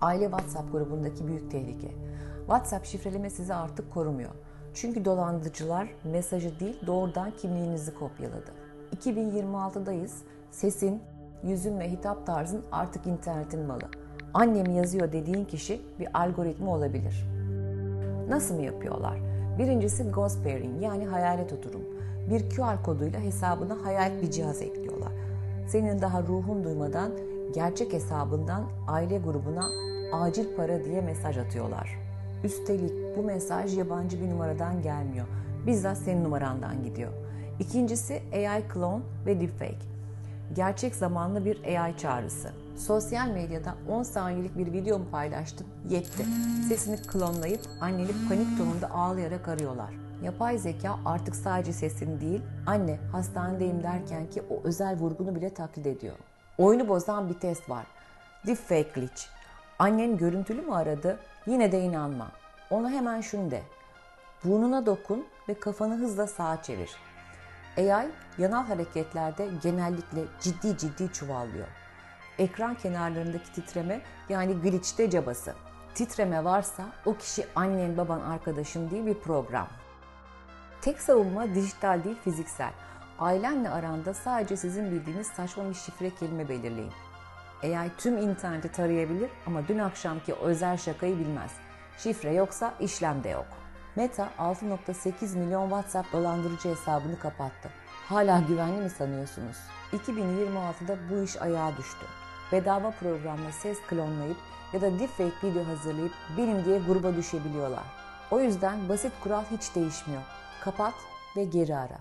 Aile WhatsApp grubundaki büyük tehlike. WhatsApp şifreleme sizi artık korumuyor. Çünkü dolandırıcılar mesajı değil doğrudan kimliğinizi kopyaladı. 2026'dayız. Sesin, yüzün ve hitap tarzın artık internetin malı. Annem yazıyor dediğin kişi bir algoritma olabilir. Nasıl mı yapıyorlar? Birincisi ghost pairing yani hayalet oturum. Bir QR koduyla hesabına hayalet bir cihaz ekliyorlar. Senin daha ruhun duymadan gerçek hesabından aile grubuna acil para diye mesaj atıyorlar. Üstelik bu mesaj yabancı bir numaradan gelmiyor. Bizzat senin numarandan gidiyor. İkincisi AI clone ve deepfake. Gerçek zamanlı bir AI çağrısı. Sosyal medyada 10 saniyelik bir video mu paylaştın? Yetti. Sesini klonlayıp annelik panik tonunda ağlayarak arıyorlar. Yapay zeka artık sadece sesini değil, anne hastanedeyim derken ki o özel vurgunu bile taklit ediyor. Oyunu bozan bir test var. Deepfake glitch. Annen görüntülü mü aradı? Yine de inanma. Ona hemen şunu de. Burnuna dokun ve kafanı hızla sağa çevir. AI yanal hareketlerde genellikle ciddi ciddi çuvallıyor. Ekran kenarlarındaki titreme yani glitch'te cabası. Titreme varsa o kişi annen baban arkadaşın değil bir program. Tek savunma dijital değil fiziksel. Ailenle aranda sadece sizin bildiğiniz saçma bir şifre kelime belirleyin. AI tüm interneti tarayabilir ama dün akşamki özel şakayı bilmez. Şifre yoksa işlem de yok. Meta 6.8 milyon WhatsApp dolandırıcı hesabını kapattı. Hala güvenli mi sanıyorsunuz? 2026'da bu iş ayağa düştü. Bedava programla ses klonlayıp ya da deepfake video hazırlayıp benim diye gruba düşebiliyorlar. O yüzden basit kural hiç değişmiyor. Kapat ve geri ara.